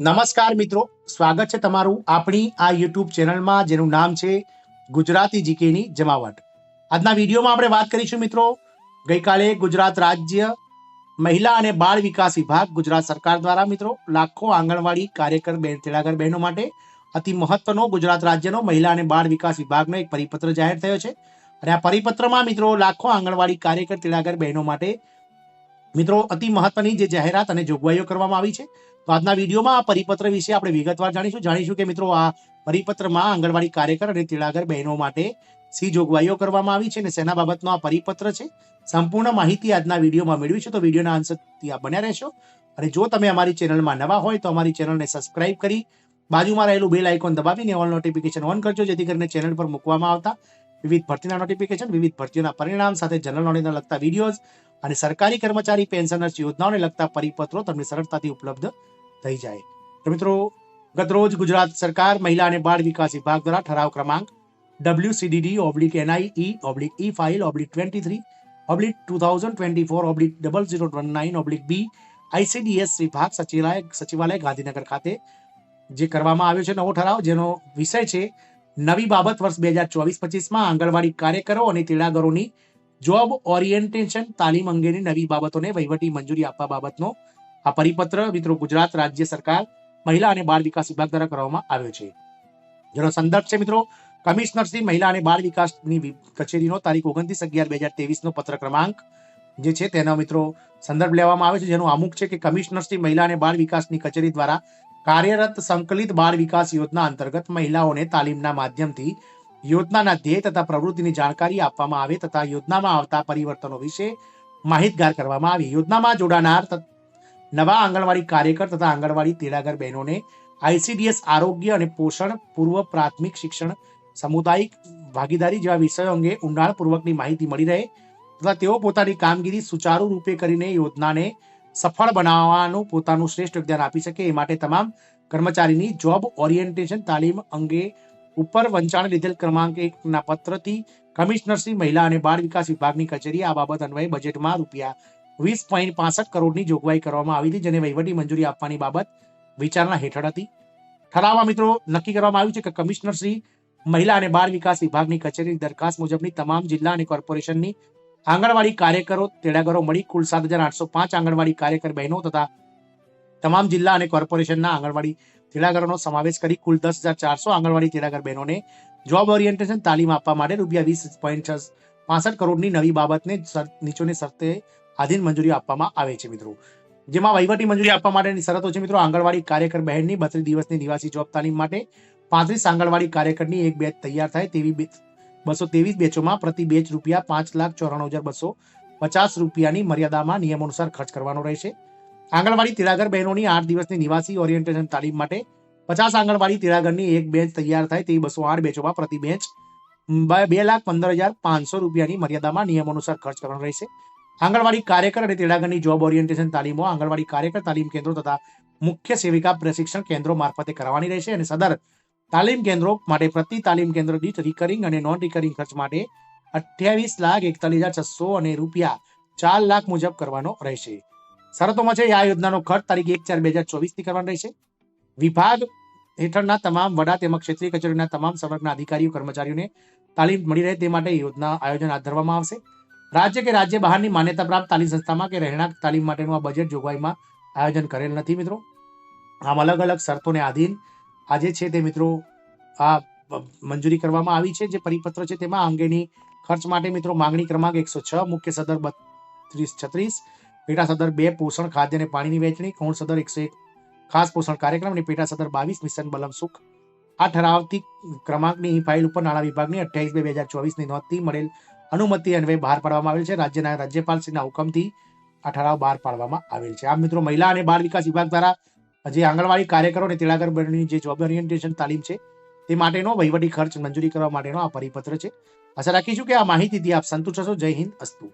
નમસ્કાર મિત્રો, સ્વાગત છે તમારું આપણી આ યુટ્યુબ ચેનલમાં, જેનું નામ છે ગુજરાતી જીકેની જમાવટ. આજના વિડીયોમાં આપણે વાત કરીશું મિત્રો, ગઈકાલે ગુજરાત રાજ્ય મહિલા અને બાળ વિકાસ વિભાગ ગુજરાત સરકાર દ્વારા મિત્રો લાખો આંગણવાડી કાર્યકર બહેન તેડાગર બહેનો માટે અતિ મહત્વનો ગુજરાત રાજ્યનો મહિલા અને બાળ વિકાસ વિભાગનો એક પરિપત્ર જાહેર થયો છે. અને આ પરિપત્રમાં મિત્રો લાખો આંગણવાડી કાર્યકર, તેડાગર બહેનો માટે મિત્રો અતિ મહત્વની જે જાહેરાત અને જોગવાઈઓ કરવામાં આવી છે. આજના વિડીયોમાં આ પરિપત્ર વિશે આપણે વિગતવાર જાણીશું. જાણીશું કે મિત્રો આ પરિપત્રમાં આંગણવાડી કાર્યકર અને તેડાગર બહેનો માટે સી જોગવાઈઓ કરવામાં આવી છે અને સેના બાબતનો આ પરિપત્ર છે, સંપૂર્ણ માહિતી આજના વિડીયોમાં મેળવીશું તો વિડીયોના અંશથી આ બન્યા રહેશો. અને જો તમે અમારી ચેનલમાં નવા હોય તો અમારી ચેનલને સબસ્ક્રાઇબ કરી બાજુમાં રહેલું બેલ આઇકોન દબાવીને ઓલ નોટિફિકેશન ઓન કરજો, જેથી કરીને ચેનલ પર મૂકવામાં આવતા વિવિધ ભરતીના નોટિફિકેશન, વિવિધ ભરતીઓના પરિણામ સાથે જનરલ નોલેજને લગતા વિડીયોઝ અને સરકારી કર્મચારી પેન્શનર્સ યોજનાઓને લગતા પરિપત્રો તમને સરળતાથી ઉપલબ્ધ થઈ જાય. તો મિત્રો, ગતરોજ ગુજરાત સરકાર મહિલા અને બાળ વિકાસ વિભાગ દ્વારા ઠરાવ ક્રમાંક W CDD oblique NI oblique E file oblique twenty three oblique two thousand twenty four oblique double zero one nine oblique B ICDS વિભાગ સચિવાલય સચિવાલય ગાંધીનગર ખાતે જે કરવામાં આવ્યો છે નવો ઠરાવ, જેનો વિષય છે નવી બાબત વર્ષ બે હજાર ચોવીસ પચીસમાં આંગણવાડી કાર્યકરો અને તેડાગરોની જોબ ઓરિએન્ટેશન તાલીમ અંગેની નવી બાબતોને વહીવટી મંજૂરી આપવા બાબતનો આ પરિપત્ર મિત્રો ગુજરાત રાજ્ય સરકાર, મહિલા અને બાળ વિકાસ વિભાગ દ્વારા કરવામાં આવ્યો છે. જેનો સંદર્ભ છે મિત્રો, કમિશનર શ્રી મહિલા અને બાળ વિકાસની કચેરીનો તારીખ ઓગણત્રીસ અગિયાર બે હજાર તેવીસનો પત્ર ક્રમાંક, જે છે તેનો મિત્રો સંદર્ભ લેવામાં આવે છે. જેનો અમુક છે કે કમિશનર શ્રી મહિલા અને બાળ વિકાસની કચેરી દ્વારા કાર્યરત સંકલિત બાળ વિકાસ યોજના અંતર્ગત મહિલાઓને તાલીમના માધ્યમથી યોજનાના ધ્યેય તથા પ્રવૃત્તિની જાણકારી આપવામાં આવે તથા યોજનામાં આવતા પરિવર્તનો વિશે માહિતગાર કરવામાં આવી. યોજનામાં જોડાનાર નવા આંગણવાડી કાર્યકર તથા આંગણવાડી તેડાગર બહેનોને આઈસીડીએસ આરોગ્ય અને પોષણ પૂર્વ પ્રાથમિક શિક્ષણ સામુદાયિક ભાગીદારી જેવા વિષયો અંગે ઊંડાણપૂર્વકની માહિતી મળી રહે તથા તેઓ પોતાની કામગીરી સુચારુ રૂપે કરીને યોજનાને સફળ બનાવવાનું પોતાનું શ્રેષ્ઠ યોગદાન આપી શકે એ માટે તમામ કર્મચારીની જોબ ઓરિએન્ટેશન તાલીમ અંગે ઉપર વંચાણ લીધેલ ક્રમાંક એકના પત્રથી કમિશનરશ્રી મહિલા અને બાળ વિકાસ વિભાગની કચેરી આ બાબત અન્વયે બજેટમાં રૂપિયા વીસ પોઈન્ટ પાસઠ કરોડની જોગવાઈ કરવામાં આવી હતી, જેને વહીવટી મંજૂરી આપવાની બાબત વિચારણા હેઠળ હતી. ઠરાવમાં મિત્રો, નક્કી કરવામાં આવ્યું છે કે કમિશનર શ્રી, મહિલા અને બાળ વિકાસ વિભાગની કચેરીની દરખાસ્ત મુજબની તમામ જિલ્લા અને કોર્પોરેશનની આંગણવાડી કાર્યકરો, તેડાગરો મળી કુલ સાત હજાર આઠસો પાંચ આંગણવાડી કાર્યકર બહેનો તથા તમામ જિલ્લા અને કોર્પોરેશનના આંગણવાડી તેડાગરોનો સમાવેશ કરી કુલ દસ હજાર ચારસો આંગણવાડી તેડાગર બહેનોને જોબ ઓરિએન્ટેશન તાલીમ આપવા માટે રૂપિયા વીસ પોઈન્ટ પાસઠ કરોડની નવી બાબતને નીચોની શરતે આધીન મંજૂરી આપવામાં આવે છે મિત્રો. જેમાં વહીવટી મંજૂરી આપવા માટેની શરતો છે મિત્રો. આંગણવાડી કાર્યકર બહેનની બત્રીસ દિવસની નિવાસી જોબ તાલીમ માટે પાંત્રીસ આંગણવાડી કાર્યકરની એક બેચ તૈયાર થાય તેવી બસો ત્રેવીસ બેચોમાં પ્રતિ બેચ રૂપિયા પાંચ લાખ ચોરાણું હજાર બસો પચાસ રૂપિયાની મર્યાદામાં નિયમ અનુસાર ખર્ચ કરવાનો રહેશે. આંગણવાડી તેડાગર બહેનોની આઠ દિવસની નિવાસી ઓરિએન્ટેશન તાલીમ માટે પચાસ આંગણવાડી તેડાગરની એક બેચ તૈયાર થાય તેવી બસો આઠ બેચોમાં પ્રતિ બેચ બે લાખ પંદર હજાર પાંચસો રૂપિયાની મર્યાદામાં નિયમ અનુસાર ખર્ચ કરવાનો રહેશે. આંગણવાડી કાર્યકર અને તેડાગરની જોબ ઓરિએન્ટેશન તાલીમો આંગણવાડી કાર્યકર તાલીમ કેન્દ્રો તથા મુખ્ય સેવિકા પ્રશિક્ષણ કેન્દ્રો મારફતે કરવાની રહેશે અને સદર તાલીમ કેન્દ્રો માટે પ્રતિ તાલીમ કેન્દ્ર દીઠ રિકરિંગ અને નોન રિકરિંગ ખર્ચ માટે અઠ્યાવીસ લાખ એકતાલીસ હજાર છસો અને રૂપિયા ચાર લાખ મુજબ કરવાનો રહેશે. શરતોમાં છે, આ યોજનાનો ખર્ચ તારીખ એક ચાર બે હજાર ચોવીસથી કરવાનો રહેશે. વિભાગ હેઠળના તમામ વડા તેમજ ક્ષેત્રીય કચેરીના તમામ સંવર્ગના અધિકારીઓ, કર્મચારીઓને તાલીમ મળી રહે તે માટે યોજના આયોજન હાથ ધરવામાં આવશે. રાજ્ય કે રાજ્ય બહારની માન્યતા પ્રાપ્ત તાલીમ સંસ્થામાં કે રહેણાંક તાલીમ માટેનું આ બજેટ જોગવાઈમાં આયોજન કરેલ નથી, મિત્રો. આમ અલગ અલગ શરતોને આધીન આજે છે તે, મિત્રો, આ મંજૂરી કરવામાં આવી છે. જે પરિપત્ર છે તેમાં અંગેની ખર્ચ માટે, મિત્રો, માંગણી ક્રમાંક એકસો છ, મુખ્ય સદર બત્રીસ છત્રીસ, પેટા સદર બે, પોષણ ખાદ્ય અને પાણીની વહેંચણી કોણ સદર એકસો એક, ખાસ પોષણ કાર્યક્રમ અને પેટા સદર બાવીસ, મિશન બલમ સુખ. આ ઠરાવથી ક્રમાંકની ફાઇલ ઉપર નાણાં વિભાગની અઠ્યાવીસ બે હજાર ચોવીસની નોંધથી મળેલ અનુમતિ અન્વયે બહાર પાડવામાં આવેલ છે. રાજ્યના રાજ્યપાલશ્રીના હુકમથી આ ઠરાવ બહાર પાડવામાં આવેલ છે. આમ મિત્રો, મહિલા અને બાળ વિકાસ વિભાગ દ્વારા જે આંગણવાડી કાર્યકરો અને તેડાગર બહેનોની જે જોબ ઓરિએન્ટેશન તાલીમ છે, તે માટેનો વહીવટી ખર્ચ મંજૂરી કરવા માટેનો આ પરિપત્ર છે. આશા રાખીશું કે આ માહિતીથી આપ સંતુષ્ટ હશો. જય હિન્દ, અસ્તુ.